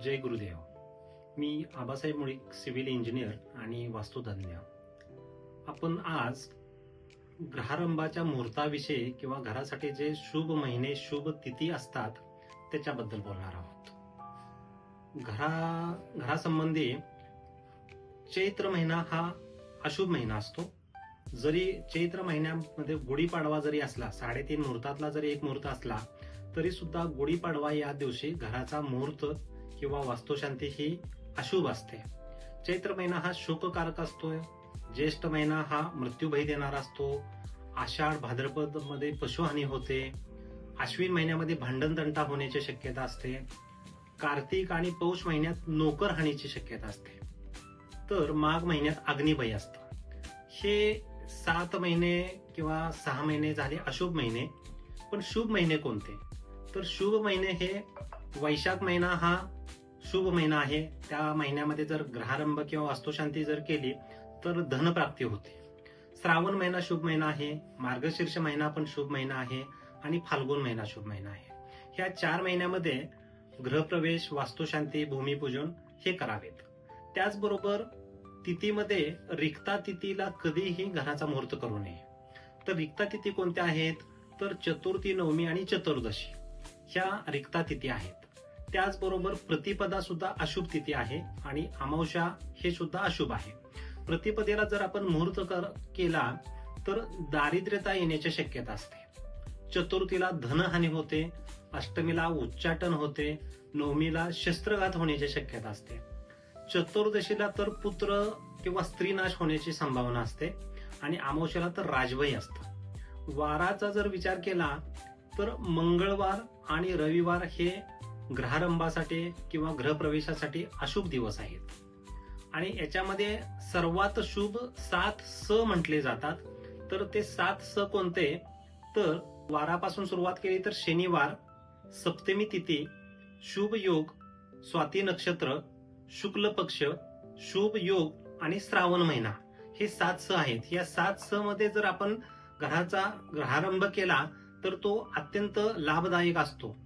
जय गुरुदेव. मी Abasaheb Mulik civil engineer आणि वास्तुतज्ञ. आपण आज ग्रहारंभाच्या मुहूर्ताविषयी किंवा घरासाठी जे शुभ महिने शुभ तिथी असतात त्याच्याबद्दल बोलणार आहोत. घरा घरासंबंधी चैत्र महिना हा अशुभ महिना असतो. जरी चैत्र महिन्यामध्ये गुढीपाडवा जरी असला साडेतीन मुहूर्तातला जरी एक मुहूर्त असला तरी सुद्धा गुढीपाडवा या दिवशी घराचा मुहूर्त किंवा वास्तुशांती ही अशुभ असते. चैत्र महिना हा शोककारक असतो ज्येष्ठ महिना हा मृत्यूभय देणारा असतो. आषाढ भाद्रपदमध्ये पशुहानी होते. अश्विन महिन्यामध्ये भांडणतंटा होण्याची शक्यता असते. कार्तिक आणि पौष महिन्यात नोकर हानीची शक्यता असते. तर माघ महिन्यात अग्निभय असतं. हे सात महिने किंवा सहा महिने झाले अशुभ महिने पण शुभ महिने कोणते? तर शुभ महिने हे वैशाख महिना हा शुभ महिना आहे. त्या महिन्यामध्ये जर ग्रहारंभ किंवा वास्तुशांती जर केली तर धनप्राप्ती होते. श्रावण महिना शुभ महिना आहे मार्गशीर्ष महिना पण शुभ महिना आहे आणि फाल्गुन महिना शुभ महिना आहे. ह्या चार महिन्यामध्ये ग्रहप्रवेश वास्तुशांती भूमिपूजन हे करावेत. त्याचबरोबर तिथीमध्ये रिक्ता तिथीला कधीही घराचा मुहूर्त करू नये. तर रिक्ता तिथी कोणत्या आहेत? तर चतुर्थी नवमी आणि चतुर्दशी. ह्या रिक्ता तिथी आहेत. त्याचबरोबर प्रतिपदा सुद्धा अशुभ तिथी आहे आणि अमावश्या हे सुद्धा अशुभ आहे. प्रतिपदेला जर आपण मुहूर्त कर केला तर दारिद्र्यता येण्याची शक्यता असते. चतुर्थीला धनहानी होते अष्टमीला उच्चाटन होते नवमीला शस्त्रघात होण्याची शक्यता असते. चतुर्दशीला तर पुत्र किंवा स्त्रीनाश होण्याची संभावना असते आणि अमावश्याला तर राजवही असतं. वाराचा जर विचार केला तर मंगळवार आणि रविवार हे ग्रहारंभासाठी किंवा ग्रहप्रवेशासाठी अशुभ दिवस आहेत. आणि याच्यामध्ये सर्वात शुभ सात स म्हटले जातात. तर ते सात स कोणते? तर वारापासून सुरुवात केली तर शनिवार सप्तमी तिथी शुभ योग स्वाती नक्षत्र शुक्ल पक्ष शुभ योग आणि श्रावण महिना. हे सात स आहेत. या सात स मध्ये जर आपण ग्रहाचा ग्रहारंभ केला तर तो अत्यंत लाभदायक असतो.